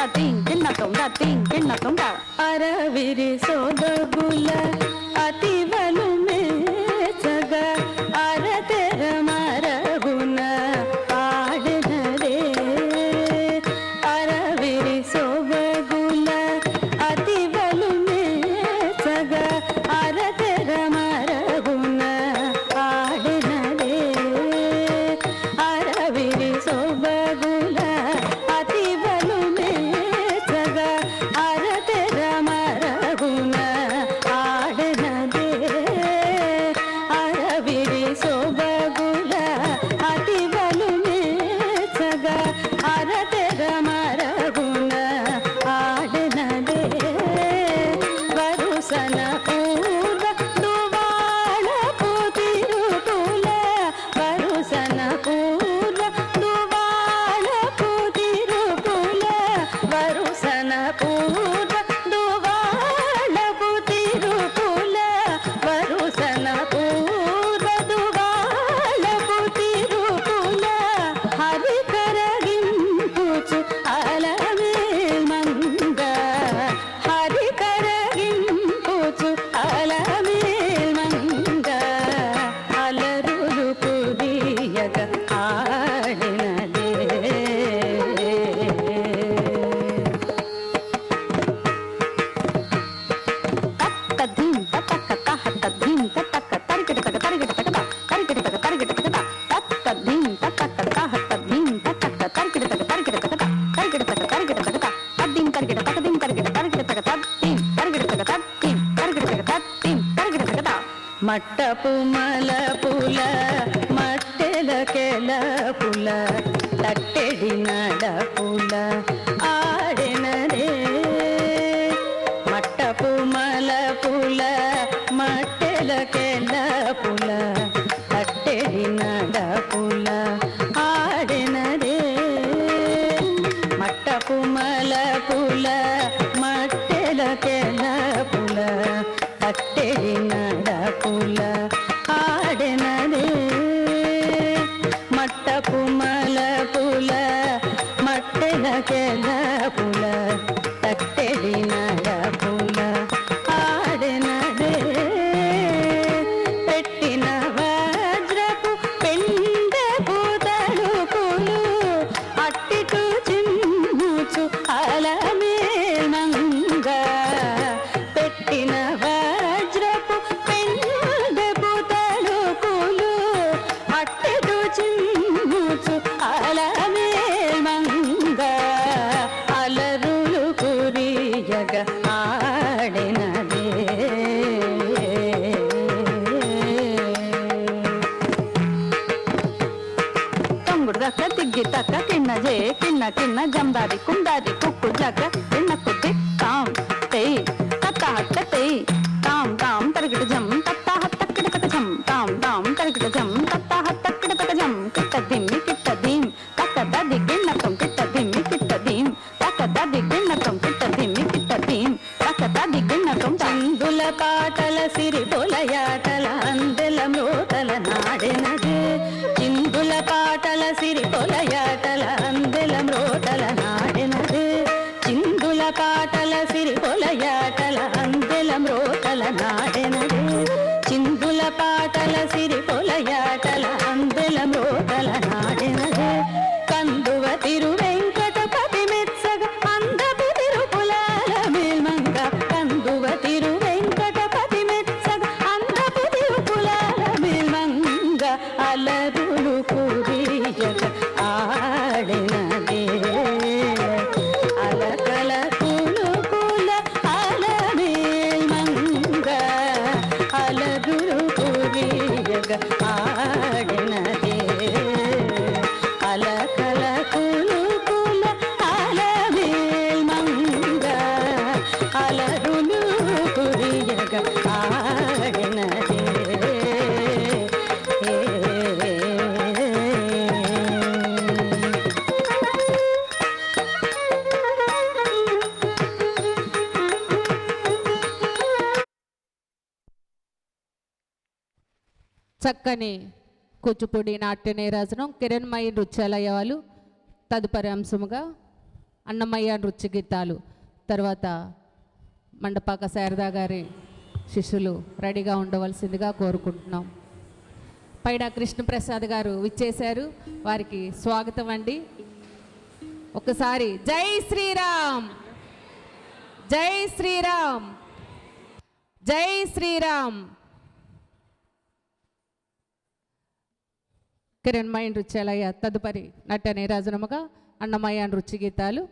తొంగా టింగ్ గిన్న తొంగా టింగ్ గిన్న తొంగా అరవిరి సోదగుల అతివ వినకం తందుల పాటల సిరి పొలయాటల అందెల మూతల నాడిన చక్కని కూచిపూడి నాట్య నీరాజనం కిరణ్మయ్య నృత్యాలయ వాళ్ళు తదుపరి అంశముగా అన్నమయ్య నృత్య గీతాలు తర్వాత మండపాక శారదా గారి శిష్యులు రెడీగా ఉండవలసిందిగా కోరుకుంటున్నాం. పైడా కృష్ణప్రసాద్ గారు విచ్చేశారు. వారికి స్వాగతం అండి. ఒకసారి జై శ్రీరామ్! జై శ్రీరామ్! జై శ్రీరామ్! కిరణ్మయ నృత్యాలయ తదుపరి నట నీరాజనముగా అన్నమయ్య నృత్య గీతాలు.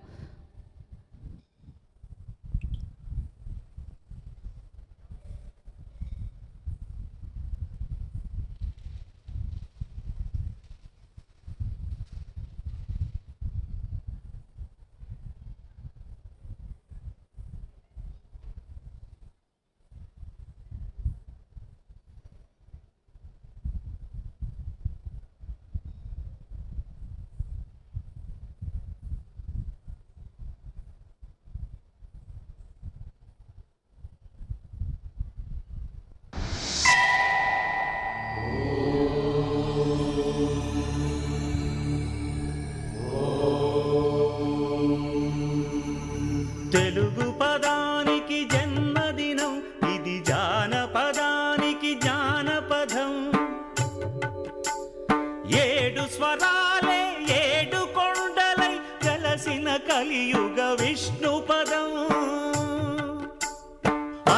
ఏడు స్వరాలే ఏడు కొండలై కలసిన కలియుగ విష్ణు పదం.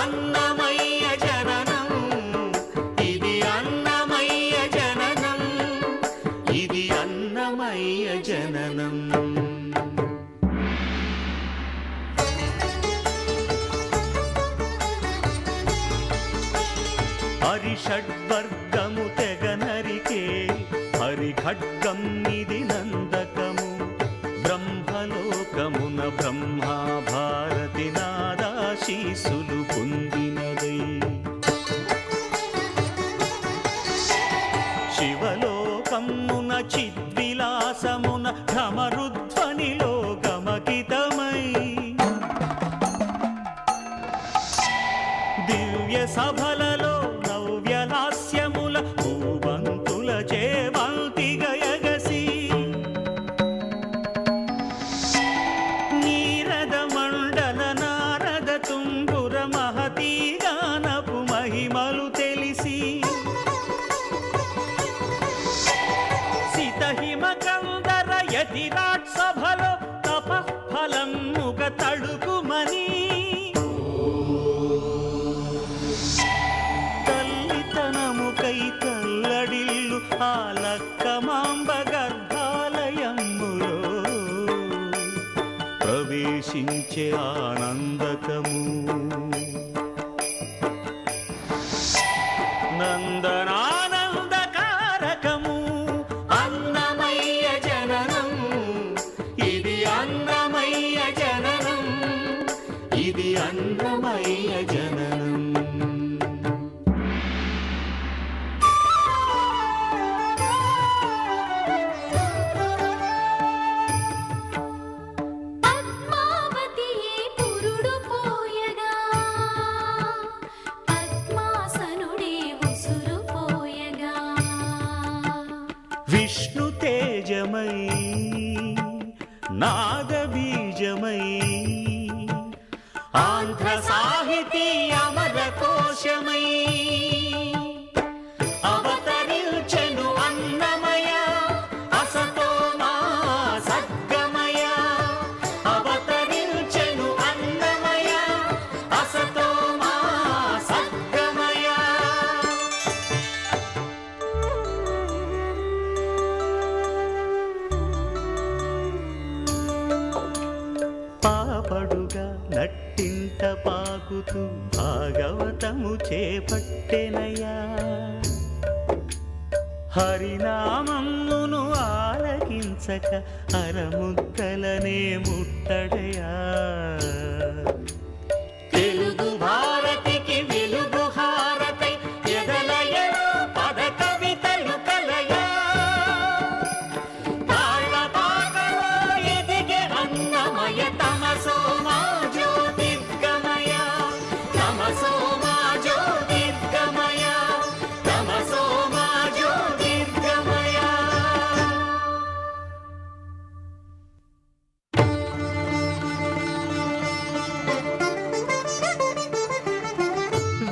అన్నమయ్య జననం ఇది అన్నమయ్య జననం ఇది అన్నమయ్య జననం. హరిషడ్వర్గ ఖడ్గం నిధి నందకము. బ్రహ్మలోకమున బ్రహ్మాభారతి నాదాశీసులు పొందినదై. శివలోకమున చిద్విలాసమున భ్రమరుధ్వనిలో గమకితమై దివ్య సభల ఆనంద పాపడుగా పాకుతూ భాగవతము చేపట్టెనయ్యా. హరినామమును ఆలకించక అరముద్దలనే ముట్టడయా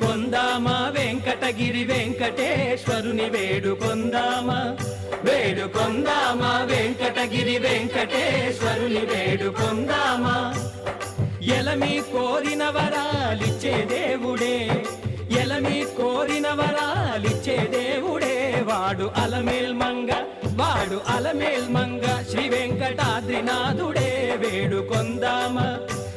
వేడుకొందామా? వెంకటగిరి వెంకటేశ్వరుని వేడుకొందామా? వేడుకొందామా? వెంకటగిరి వెంకటేశ్వరుని వేడుకొందామా? ఎలమి కోరిన వరాలిచ్చే దేవుడే ఎలమి కోరిన వరాలిచ్చే దేవుడే. వాడు అలమేల్ మంగ వాడు అలమేల్ మంగ శ్రీ వెంకటాద్రినాథుడే. వేడుకొందామా?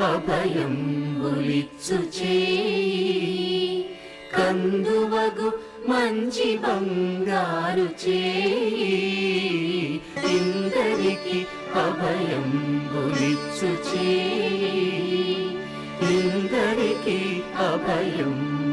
అభయంబులిచ్చుచే కందువగు మంచి బంగారు ఇందరికి అభయంబులిచ్చుచే ఇందరికి అభయంబులిచ్చుచే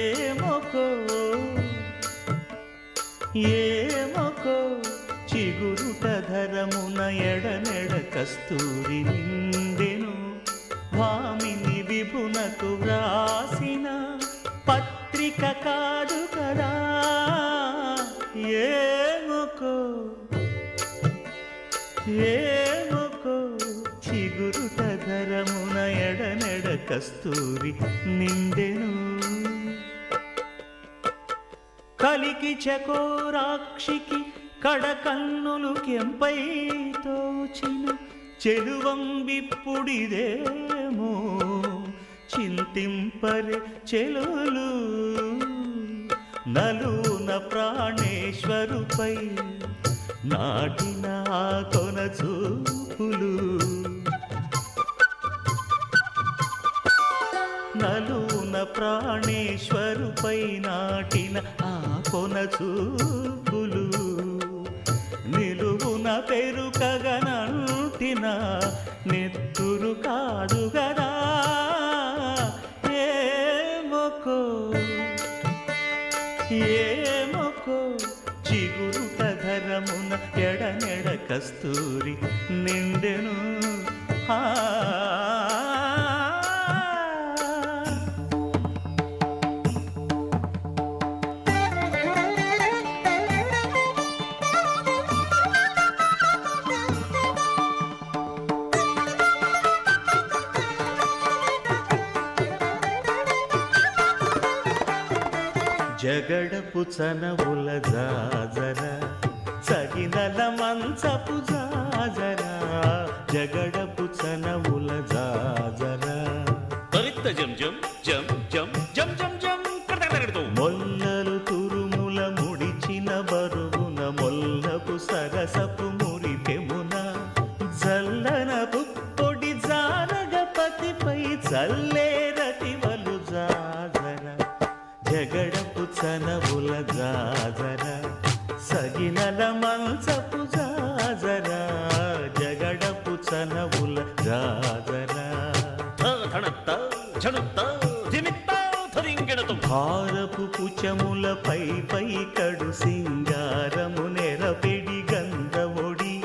కస్తూరి నిందెను భామిని విభునకు వ్రాసిన పత్రిక కాదు కదా. ఏమొకో? ఏమొకో? చిగురు ధరమున ఎడనెడ కస్తూరి నిందెను. కలికి చకోరాక్షికి కడకన్నులు కెంపై తోచిన చెలువంబిప్పుడిదేమో చింతింపరే చెలులు. నలున ప్రాణేశ్వరుపై నాటిన కొన చూపులు. నలున ప్రాణేశ్వరుపై నాటిన ఆ కొన చూపులు. నిలువున పెరుగు పెరుకగనంటిన నెత్తురు కాదు గదా. ఏమొకో ఏమొకో చిగురు తగరమున ఎడనెడ కస్తూరి నిండెను. ఆ జగడపు చనవుల జాజర సగినల మంచపు జాజర జగడపు చనవుల జాజర తరిత్త జం జం జం జం జాజర సగినల మంచపు జాజర జగడపు చనవుల జాజర. భారపు పుచములపై పై కడు సింగారము నెరపెడి గంధవొడి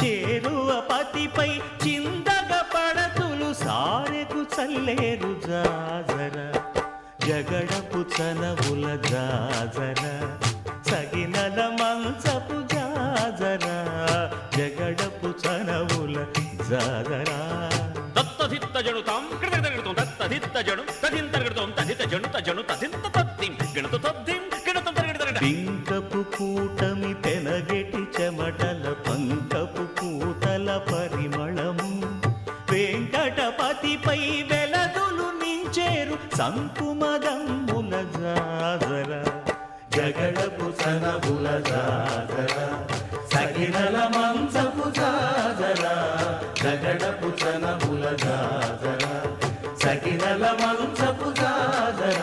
చేరువ పతిపై చిందగ పడతులు సారెకు చల్లేరు జాజర. జగడపు చనవుల జాజర సగినల మంచపు జాజర జగడపు చనవుల జాజరా దత్తధిత్త జణుతాం కడతకడతకడతం. దత్తధిత్త జణు తధింతరగడతం. తధిత జణు తజణు తధింత తద్దిం. గిణుత తద్దిం. గిణుతం తరగడతరగడ. పింకపు కూటమి పెనగెటి చెమటల పంకపు కూతల పరిమళము వెంకటపతిపై సంకుమదమ్ముల జాజర జగడపు సనబుల జాజర సగినల మంచపు జాజర జగడపు సనబుల జాజర సగినల మంచపు జాజర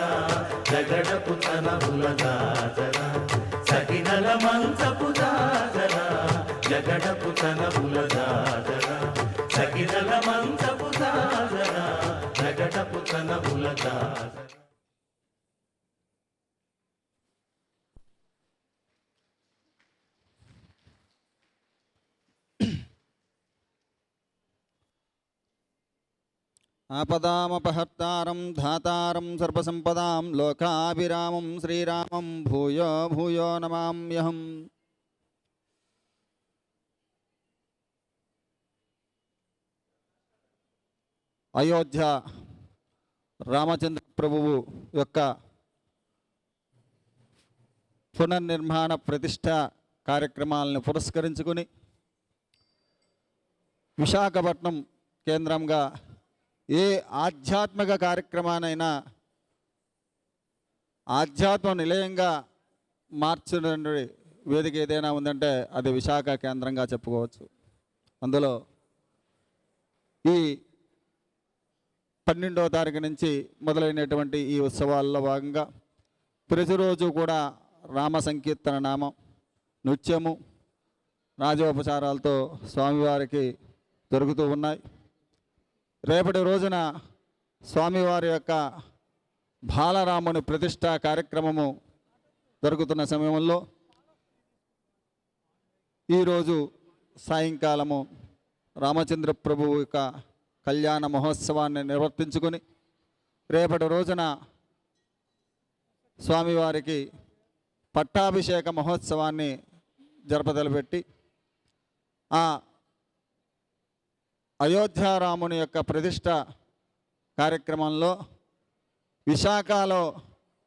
జగడపు సనబుల జాజర సగినల మంచపు జాజర జగడపు సనబుల జాజర జగడపు తనబుల ఆపదామపహర్తారం ధాతారం సర్వసంపదాం లోకాభిరామం శ్రీరామం భూయో భూయో నమామ్యహం. అయోధ్య రామచంద్ర ప్రభువు యొక్క పునర్నిర్మాణ ప్రతిష్ట కార్యక్రమాలను పురస్కరించుకుని విశాఖపట్నం కేంద్రంగా ఏ ఆధ్యాత్మిక కార్యక్రమానైనా ఆధ్యాత్మ నిలయంగా మార్చిన వేదిక ఏదైనా ఉందంటే అది విశాఖ కేంద్రంగా చెప్పుకోవచ్చు. అందులో ఈ పన్నెండవ తారీఖు నుంచి మొదలైనటువంటి ఈ ఉత్సవాల్లో భాగంగా ప్రతిరోజు కూడా రామ సంకీర్తన నామం నృత్యము రాజోపచారాలతో స్వామివారికి దొరుకుతూ ఉన్నాయి. రేపటి రోజున స్వామివారి యొక్క బాలరాముని ప్రతిష్ట కార్యక్రమము జరుగుతున్న సమయంలో ఈరోజు సాయంకాలము రామచంద్ర ప్రభువు యొక్క కళ్యాణ మహోత్సవాన్ని నిర్వర్తించుకొని రేపటి రోజున స్వామివారికి పట్టాభిషేక మహోత్సవాన్ని జరపదలపెట్టి ఆ అయోధ్యారాముని యొక్క ప్రతిష్ట కార్యక్రమంలో విశాఖలో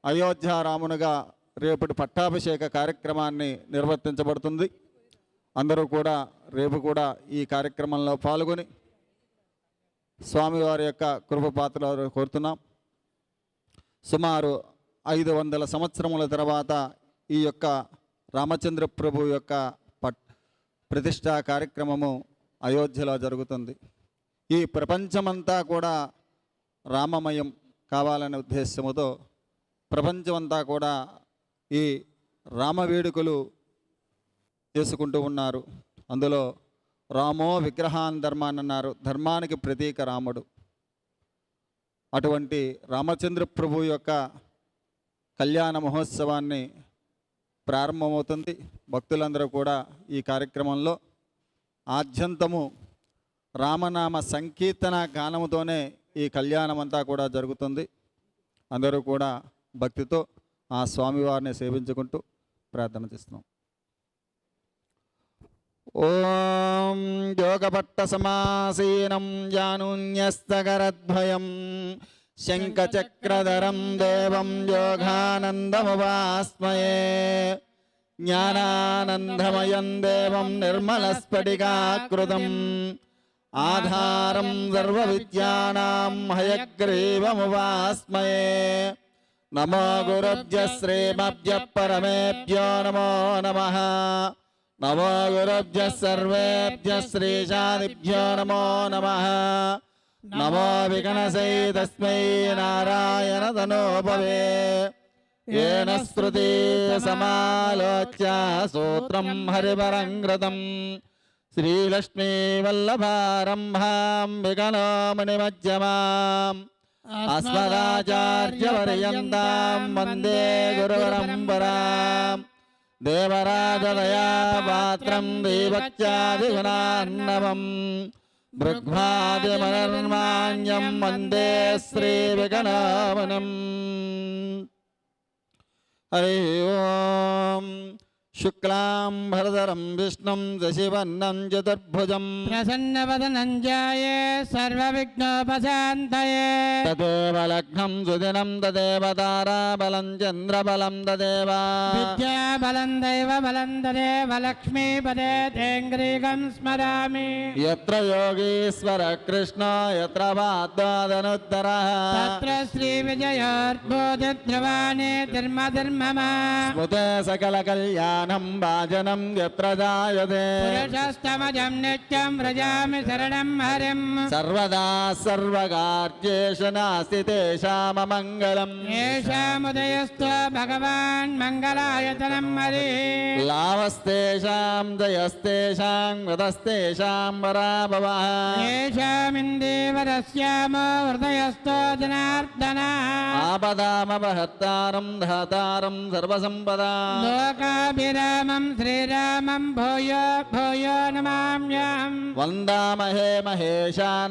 అయోధ్యారామునిగా రేపటి పట్టాభిషేక కార్యక్రమాన్ని నిర్వర్తించబడుతుంది. అందరూ కూడా రేపు కూడా ఈ కార్యక్రమంలో పాల్గొని స్వామివారి యొక్క కృపపాత్ర కోరుతున్నాం. సుమారు ఐదు వందల సంవత్సరముల తర్వాత ఈ యొక్క రామచంద్ర ప్రభు యొక్క పట్ ప్రతిష్టా కార్యక్రమము అయోధ్యలో జరుగుతుంది. ఈ ప్రపంచమంతా కూడా రామమయం కావాలనే ఉద్దేశముతో ప్రపంచమంతా కూడా ఈ రామ వేడుకలు చేసుకుంటూ ఉన్నారు. అందులో రామో విగ్రహాన్ ధర్మాన్ అన్నారు ధర్మానికి ప్రతీక రాముడు. అటువంటి రామచంద్ర ప్రభు యొక్క కళ్యాణ మహోత్సవాన్ని ప్రారంభమవుతుంది. భక్తులందరూ కూడా ఈ కార్యక్రమంలో ఆద్యంతము రామనామ సంకీర్తన గానముతోనే ఈ కళ్యాణం అంతా కూడా జరుగుతుంది. అందరూ కూడా భక్తితో ఆ స్వామివారిని సేవించుకుంటూ ప్రార్థన చేస్తున్నాం. ఓం యోగపట్ట సమాసీనం జానున్యస్తకరద్వయం శంఖచక్రధరం దేవం యోగానందముపాస్మయే జ్ఞానానందమయం దేవం నిర్మలస్ఫటికాకృతం ఆధారం సర్వవిద్యానాం హయగ్రీవముపాస్మయే నమో గురుభ్య శ్రీమభ్య పరమేభ్యో నమో నమో గురుభ్య సర్వేభ్య శ్రీశాదిభ్యో నమో నమ నమో విగణసై తస్మై నారాయణ తనోపవే ఏన స్మృతి సమాలోచ్య సూత్రం హరివరం కృతం శ్రీలక్ష్మీవల్లభారంభాం విగణోమణిమజ్జమాం అస్మదాచార్యవర్యంతాం వందే గురువరం పరాం ദേവരാജതയാപാത്രം ദീപച്ചാതിഗുണാർണവം ബൃഗ്ഭാതിമനർമാന്യം വന്ദേ ശ്രീവികനാമനം ഹരി ഓം शुक्लां शुक्लाम्भरधरं विष्णुं दशिवर्णं चतुर्भुजं प्रसन्नवदनं जाये सर्वविघ्नोपशान्तये। तदेव लग्नं सुदिनं तदेव ताराबलं चन्द्रबलं तदेव। विद्याबलं दैवबलं तदेव लक्ष्मीपदे तेङ्ग्रीकं स्मरामि। यत्र योगीश्वर कृष्ण यत्र वाद्वादनुत्तरः तत्र श्रीविजयोद्बोधिध्रुवाणि धर्मधर्ममा। स्मृते सकलकल्याण ध्यानं भाजनं यत्र जायते पुरुषस्तमजं नित्यं व्रजामि शरणं हरिं सर्वदा सर्वकार्येषु नास्ति तेषाममङ्गलम् येषामुदयस्तु भगवान् मङ्गलायतनं हरिः लावस्तेषां जयस्तेषां वदस्तेषां वराभवः येषामिन्दीवरस्यामो हृदयस्तो जनार्दना आपदामवहत्तारं धातारं सर्वसम्पदा लोकाभिरा श्रीरामं श्रीरामं भूयो भूयो नमाम्यहं वन्दामहे महेशान